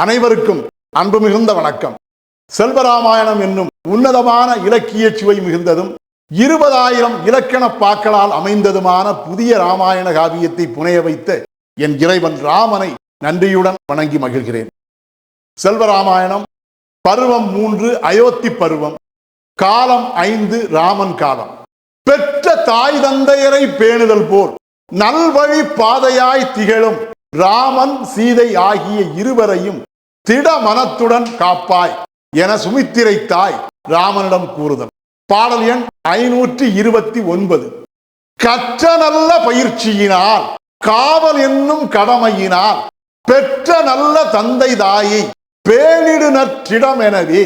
அனைவருக்கும் அன்பு மிகுந்த வணக்கம். செல்வராமாயணம் என்னும் உன்னதமான இலக்கிய சுவை மிகுந்ததும் இருபதாயிரம் இலக்கண பாக்களால் அமைந்ததுமான புதிய ராமாயண காவியத்தை புனைய வைத்த என் இறைவன் ராமனை நன்றியுடன் வணங்கி மகிழ்கிறேன். செல்வராமாயணம் பருவம் மூன்று அயோத்தி பருவம் காலம் ஐந்து ராமன் காலம். பெற்ற தாய் தந்தையரை பேணுதல் போல் நல்வழி பாதையாய் திகழும் ராமன் சீதை ஆகிய இருவரையும் திட மனத்துடன் காப்பாய் என சுமித்திரை தாய் ராமனிடம் கூறுதல். பாடல் எண் ஐநூற்றி இருபத்தி ஒன்பது. கற்ற நல்ல பயிற்சியினால் காவல் என்னும் கடமையினால் பெற்ற நல்ல தந்தை தாயை பேணிடு நற்றிடம் எனவே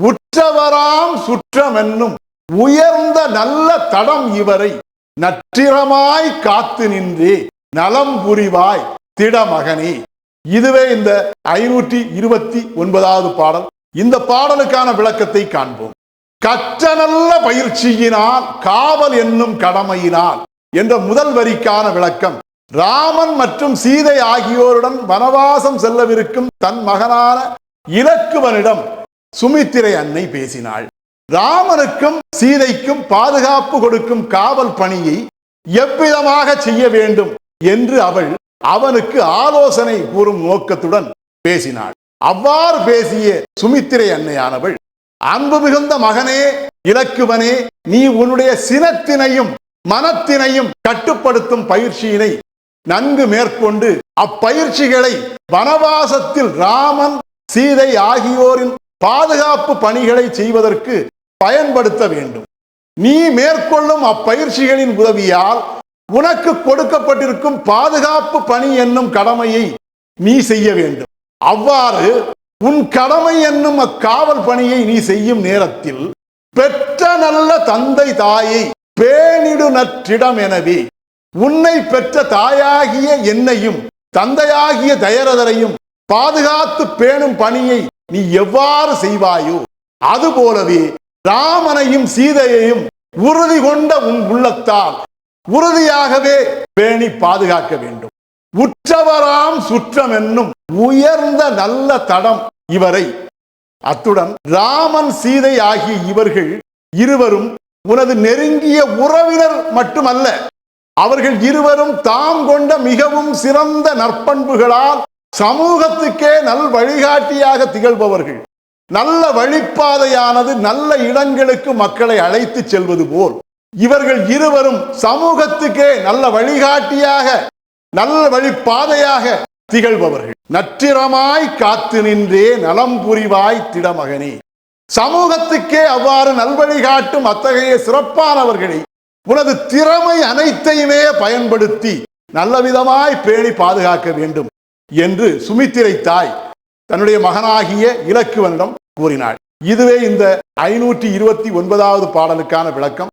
உற்றவராம் சுற்றம் என்னும் உயர்ந்த நல்ல தடம் இவரை நற்றிரமாய் காத்து நின்றே நலம் புரிவாய் திடமகனி இதுவே இந்த ஐநூற்றி இருபத்தி ஒன்பதாவது பாடல். இந்த பாடலுக்கான விளக்கத்தை காண்போம். கற்ற நல்ல பயிற்சியினால் காவல் என்னும் கடமையினால் என்ற முதல் வரிக்கான விளக்கம். ராமன் மற்றும் சீதை ஆகியோருடன் வனவாசம் செல்லவிருக்கும் தன் மகனான இலக்குவனிடம் சுமித்திரை அன்னை பேசினாள். ராமனுக்கும் சீதைக்கும் பாதுகாப்பு கொடுக்கும் காவல் பணியை எவ்விதமாக செய்ய வேண்டும் என்று அவள் அவனுக்கு ஆலோசனை கூறும் நோக்கத்துடன் பேசினாள். அவ்வாறு பேசிய சுமித்திரை அன்னையானவள் அன்பு மிகுந்த மகனே இலக்குவனே நீ உன்னுடைய சினத்தினையும் மனத்தினையும் கட்டுப்படுத்தும் பயிற்சியினை நன்கு மேற்கொண்டு அப்பயிற்சிகளை வனவாசத்தில் ராமன் சீதை ஆகியோரின் பாதுகாப்பு பணிகளை செய்வதற்கு பயன்படுத்த வேண்டும். நீ மேற்கொள்ளும் அப்பயிற்சிகளின் உதவியால் உனக்கு கொடுக்கப்பட்டிருக்கும் பாதுகாப்பு பணி என்னும் கடமையை நீ செய்ய வேண்டும். அவ்வாறு உன் கடமை என்னும் அக்காவல் பணியை நீ செய்யும் நேரத்தில் பெற்ற நல்ல தந்தை தாயை பேணிடு நற்றிடம் எனவே உன்னை பெற்ற தாயாகிய என்னையும் தந்தையாகிய தயரதரையும் பாதுகாத்து பேணும் பணியை நீ எவ்வாறு செய்வாயோ அதுபோலவே ராமனையும் சீதையையும் உறுதி கொண்ட உன் உள்ளத்தால் உறுதியாகவே பேணி பாதுகாக்க வேண்டும். உற்றவராம் சுற்றம் என்னும் உயர்ந்த நல்ல தடம் இவரை. அத்துடன் ராமன் சீதை ஆகிய இவர்கள் இருவரும் உனது நெருங்கிய உறவினர் மட்டுமல்ல அவர்கள் இருவரும் தாம் கொண்ட மிகவும் சிறந்த நற்பண்புகளால் சமூகத்துக்கே நல் வழிகாட்டியாக திகழ்பவர்கள். நல்ல வழிப்பாதையானது நல்ல இடங்களுக்கு மக்களை அழைத்து செல்வது போல். இவர்கள் இருவரும் சமூகத்துக்கே நல்ல வழிகாட்டியாக நல்ல வழிப்பாதையாக திகழ்பவர்கள். நற்றிரமாய் காத்து நின்றே நலம் புரிவாய் திடமகனே. சமூகத்துக்கே அவ்வாறு நல்வழி காட்டும் அத்தகைய சிறப்பானவர்களை உனது திறமை அனைத்தையுமே பயன்படுத்தி நல்ல விதமாய் பேணி பாதுகாக்க வேண்டும் என்று சுமித்திரை தாய் தன்னுடைய மகனாகிய இலக்குவனிடம் கூறினாள். இதுவே இந்த ஐநூற்றி இருபத்தி ஒன்பதாவது பாடலுக்கான விளக்கம்.